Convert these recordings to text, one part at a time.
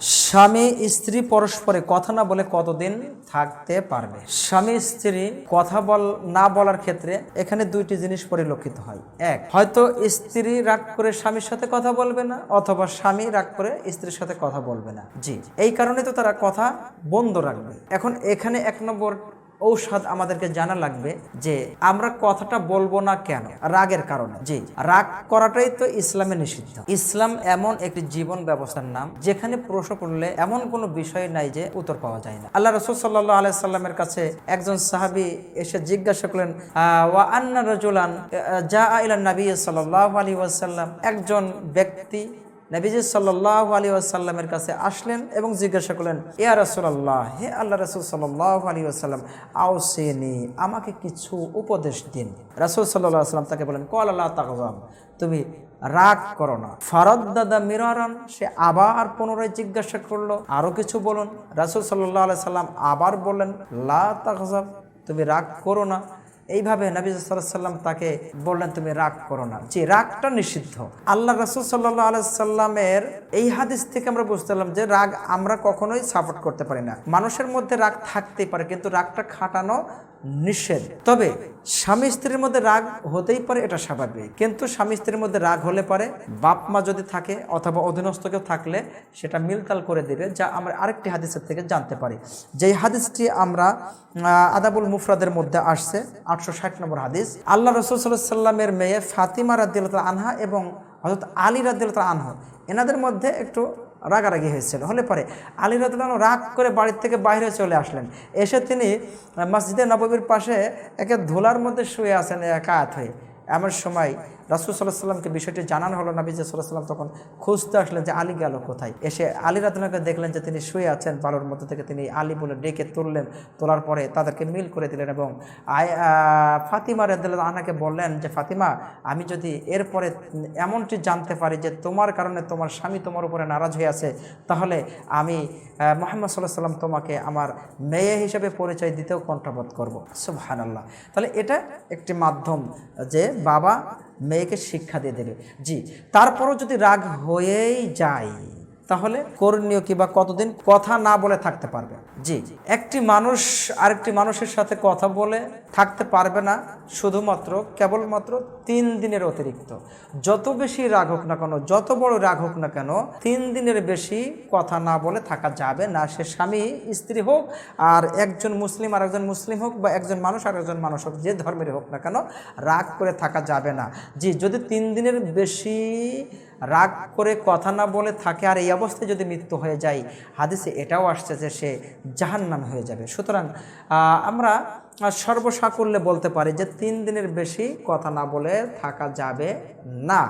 স্বামী স্ত্রী পরস্পরে কথা না বলে কতদিন থাকতে পারবে? স্বামী স্ত্রী কথা বল, না বলার ক্ষেত্রে এখানে দুইটি জিনিস পরিলক্ষিত হয়। এক, হয়তো স্ত্রী রাগ করে স্বামীর সাথে কথা বলবে না, অথবা স্বামী রাগ করে স্ত্রীর সাথে কথা বলবে না। জি, এই কারণে তো তারা কথা বন্ধ রাখবে। এখন এখানে এক নম্বর ঔষধ আমাদেরকে জানা লাগবে যে আমরা কথাটা বলব না কেন? রাগের কারণে। জি। রাগ করাটাই তো ইসলামে নিষিদ্ধ। ইসলাম এমন একটি জীবন ব্যবস্থার নাম, যেখানে প্রশ্ন করলে এমন কোনো বিষয় নাই যে উত্তর পাওয়া যায় না। আল্লাহ রসুল সাল্লাহ আলাইসাল্লামের কাছে একজন সাহাবি এসে জিজ্ঞাসা করলেন ওয়া আন্না রজুলান যা আইলান নবী সাল্লাহ একজন ব্যক্তি নবীজি সাল্লাহ আলী আসাল্লামের কাছে আসলেন এবং জিজ্ঞাসা করলেন, ইয়া রসুল্লাহ হে আল্লাহ রসুল সাল্লাহ আলী আসাল্লাম আওসেনি, আমাকে কিছু উপদেশ দিন। রাসুল সাল্লাহ সাল্লাম তাকে বলেন কল আল্লাহ তাকজাম তুমি রাগ করো না। ফারদ দাদা মিরারান, সে আবার পুনরায় জিজ্ঞাসা করল আরও কিছু বলুন? রাসুল সাল্লাহ আলাই সাল্লাম আবার বললেন, লা তাকজাম তুমি রাগ করো না। এইভাবে নবী সাল্লাম তাকে বললেন, তুমি রাগ করো না। যে রাগটা নিষিদ্ধ। আল্লাহ রসুল সাল্লাহ আলাইসাল্লামের এই হাদিস থেকে আমরা বুঝতে পারলাম যে রাগ আমরা কখনোই সাপোর্ট করতে পারি না। মানুষের মধ্যে রাগ থাকতেই পারে, কিন্তু রাগটা খাটানো নিষেধ। তবে স্বামী স্ত্রীর মধ্যে রাগ হতেই পারে, এটা স্বাভাবিক। কিন্তু স্বামী স্ত্রীর মধ্যে রাগ হলে পারে বাপ মা যদি থাকে অথবা অধীনস্থ কেউ থাকলে সেটা মিলতাল করে দেবে, যা আমরা আরেকটি হাদিসের থেকে জানতে পারি। যেই হাদিসটি আমরা আদাবুল মুফরাদের মধ্যে আসছে, আটশো ষাট নম্বর হাদিস। আল্লাহ রসুল সাল্লামের মেয়ে ফাতিমা রাদিল্লা আনহা এবং হজরত আলী রাদিল্লা আনহা, এনাদের মধ্যে একটু রাগারাগি হয়েছিল। হলে পরে আলী রাদিল্লাহ রাগ করে বাড়ির থেকে বাইরে চলে আসলেন। এসে তিনি মসজিদে নববীর পাশে একে ধুলার মধ্যে শুয়ে আছেন, একাত হয়ে। এমন সময় রাসুল সাল্লাহ সাল্লামকে বিষয়টি জানানো হলো, নবী সাল্লাহ সাল্লাম তখন খুঁজতে আসলেন যে আলী গেল কোথায়। এসে আলী রাতনাকে দেখলেন যে তিনি শুয়ে আছেন, বালুর মধ্যে থেকে তিনি আলী বলে ডেকে তুললেন, তোলার পরে তাদেরকে মিল করে দিলেন এবং আয় ফাতিমা রেদুল্লাহ আনাকে বললেন যে, ফাতিমা, আমি যদি এরপরে এমনটি জানতে পারি যে তোমার কারণে তোমার স্বামী তোমার উপরে নারাজ হয়ে আছে, তাহলে আমি মোহাম্মদ সাল্লাহ সাল্লাম তোমাকে আমার মেয়ে হিসেবে পরিচয় দিতেও কণ্ঠবোধ করব। আল্লাহ তাহলে এটা একটি মাধ্যম যে বাবা মেয়েকে শিক্ষা দিয়ে দেবে। জি তারপরও যদি রাগ হয়েই যায় তাহলে করণীয় কি বা কতদিন কথা না বলে থাকতে পারবে? জি। একটি মানুষ আরেকটি মানুষের সাথে কথা বলে থাকতে পারবে না, শুধুমাত্র, কেবলমাত্র তিন দিনের অতিরিক্ত। যত বেশি রাগ হোক না কেন, যত বড় রাগ হোক না কেন, তিন দিনের বেশি কথা না বলে থাকা যাবে না। সে স্বামী, স্ত্রী হোক আর একজন মুসলিম আর একজন মুসলিম হোক বা একজন মানুষ আর একজন মানুষ হোক, যে ধর্মের হোক না কেন, রাগ করে থাকা যাবে না। জি, যদি তিন দিনের বেশি রাগ করে কথা না বলে থাকে আর এই অবস্থায় যদি মৃত্যু হয়ে যায়, হাদিসে এটাও আসছে যে সে জাহান্নাম হয়ে যাবে। সুতরাং আমরা সর্বসাকুল্যে বলতে পারি যে তিন দিনের বেশি কথা না বলে থাকা যাবে না।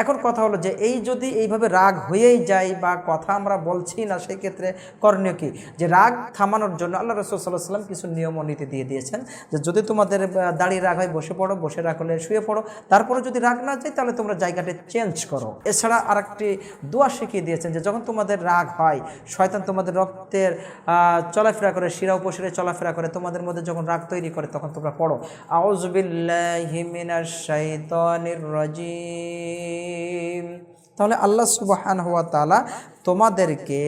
এখন কথা হলো যে এই যদি এইভাবে রাগ হয়েই যায় বা কথা আমরা বলছি না সেই ক্ষেত্রে করণীয় কি? যে রাগ থামানোর জন্য আল্লাহ রসুল সাল্লাহ সাল্লাম কিছু নিয়ম নীতি দিয়ে দিয়েছেন যে যদি তোমাদের দাঁড়িয়ে রাগ হয় বসে পড়ো, বসে রাগ হলে শুয়ে পড়ো। তারপরে যদি রাগ না যায় তাহলে তোমরা জায়গাটি চেঞ্জ করো। এছাড়া আরেকটি দোয়া শিখিয়ে দিয়েছেন যে যখন তোমাদের রাগ হয়, শয়তান তোমাদের রক্তের চলাফেরা করে, শিরা উপশিরে চলাফেরা করে, তোমাদের মধ্যে যখন রাগ তৈরি করে, তখন তোমরা পড়ো। রাজিম। তাহলে আল্লাহ সুবাহান হওয়া তালা তোমাদেরকে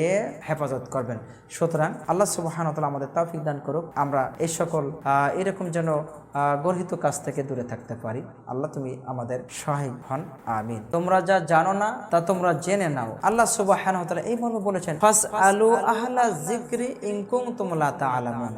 হেফাজত করবেন। সুতরাং আল্লাহ সুবাহান তালা আমাদের তৌফিক দান করুক। আমরা এই সকল এরকম যেন গর্হিত কাজ থেকে দূরে থাকতে পারি। আল্লাহ তুমি আমাদের সহায় হন। আমিন। তোমরা যা জানো না, তা তোমরা জেনে নাও। আল্লাহ সুবাহান তালা এইভাবে বলেছেন ফাস আলু আহলা জিক্রি ইনকুম তুমলা তা আলামান